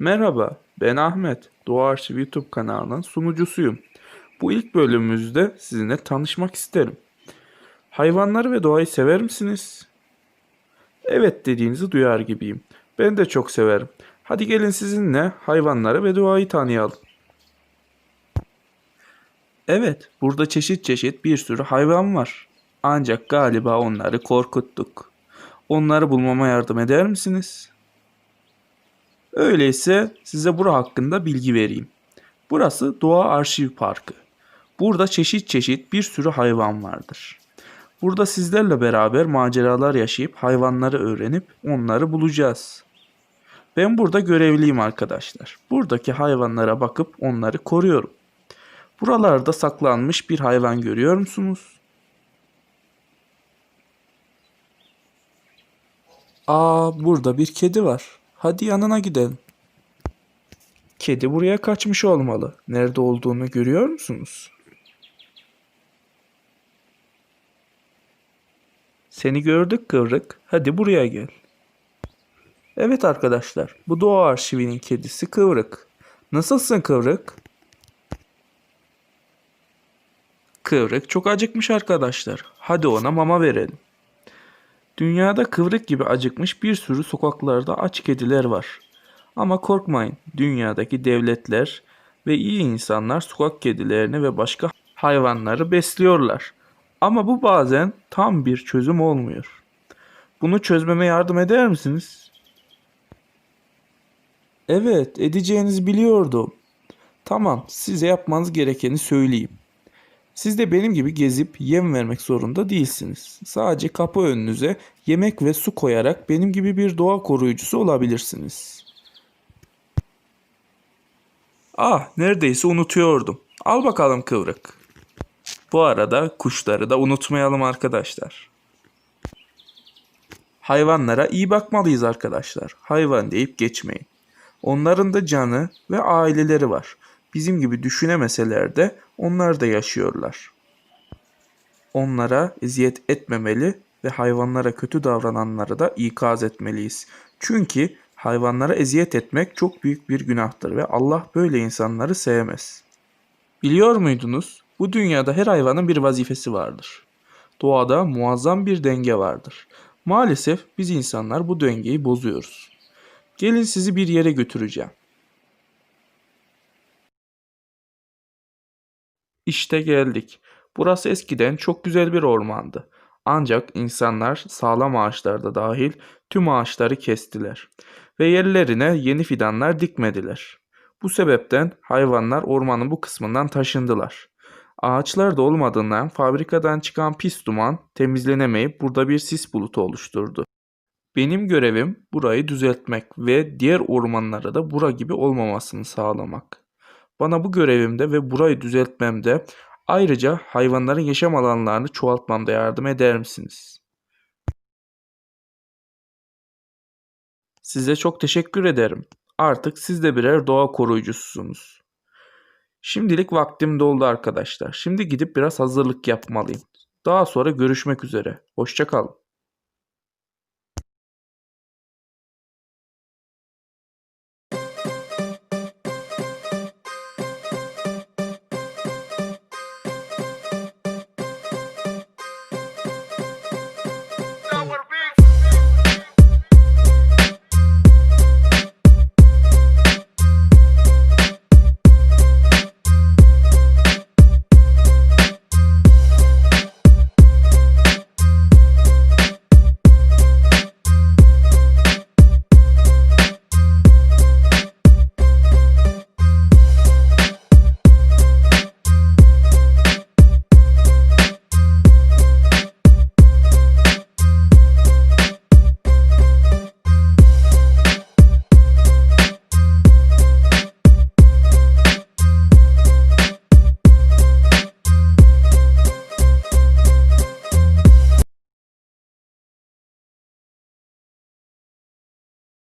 Merhaba, ben Ahmet. Doğa Arşiv YouTube kanalının sunucusuyum. Bu ilk bölümümüzde sizinle tanışmak isterim. Hayvanları ve doğayı sever misiniz? Evet dediğinizi duyar gibiyim. Ben de çok severim. Hadi gelin sizinle hayvanları ve doğayı tanıyalım. Evet, burada çeşit çeşit bir sürü hayvan var. Ancak galiba onları korkuttuk. Onları bulmama yardım eder misiniz? Öyleyse size bura hakkında bilgi vereyim. Burası Doğa Arşiv Parkı. Burada çeşit çeşit bir sürü hayvan vardır. Burada sizlerle beraber maceralar yaşayıp hayvanları öğrenip onları bulacağız. Ben burada görevliyim arkadaşlar. Buradaki hayvanlara bakıp onları koruyorum. Buralarda saklanmış bir hayvan görüyor musunuz? Aa, burada bir kedi var. Hadi yanına gidelim. Kedi buraya kaçmış olmalı. Nerede olduğunu görüyor musunuz? Seni gördük kıvrık. Hadi buraya gel. Evet arkadaşlar, bu doğa arşivinin kedisi Kıvrık. Nasılsın Kıvrık? Kıvrık çok acıkmış arkadaşlar. Hadi ona mama verelim. Dünyada kıvrık gibi acıkmış bir sürü sokaklarda aç kediler var. Ama korkmayın, dünyadaki devletler ve iyi insanlar sokak kedilerini ve başka hayvanları besliyorlar. Ama bu bazen tam bir çözüm olmuyor. Bunu çözmeme yardım eder misiniz? Evet, edeceğinizi biliyordum. Tamam, size yapmanız gerekeni söyleyeyim. Siz de benim gibi gezip yem vermek zorunda değilsiniz. Sadece kapı önünüze yemek ve su koyarak benim gibi bir doğa koruyucusu olabilirsiniz. Ah, neredeyse unutuyordum. Al bakalım kıvrık. Bu arada kuşları da unutmayalım arkadaşlar. Hayvanlara iyi bakmalıyız arkadaşlar. Hayvan deyip geçmeyin. Onların da canı ve aileleri var. Bizim gibi düşünemeseler de onlar da yaşıyorlar. Onlara eziyet etmemeli ve hayvanlara kötü davrananlara da ikaz etmeliyiz. Çünkü hayvanlara eziyet etmek çok büyük bir günahtır ve Allah böyle insanları sevmez. Biliyor muydunuz? Bu dünyada her hayvanın bir vazifesi vardır. Doğada muazzam bir denge vardır. Maalesef biz insanlar bu dengeyi bozuyoruz. Gelin sizi bir yere götüreceğim. İşte geldik. Burası eskiden çok güzel bir ormandı. Ancak insanlar sağlam ağaçlar da dahil tüm ağaçları kestiler ve yerlerine yeni fidanlar dikmediler. Bu sebepten hayvanlar ormanın bu kısmından taşındılar. Ağaçlar da olmadığından fabrikadan çıkan pis duman temizlenemeyip burada bir sis bulutu oluşturdu. Benim görevim burayı düzeltmek ve diğer ormanlara da bura gibi olmamasını sağlamak. Bana bu görevimde ve burayı düzeltmemde ayrıca hayvanların yaşam alanlarını çoğaltmamda yardım eder misiniz? Size çok teşekkür ederim. Artık siz de birer doğa koruyucususunuz. Şimdilik vaktim doldu arkadaşlar. Şimdi gidip biraz hazırlık yapmalıyım. Daha sonra görüşmek üzere. Hoşça kalın.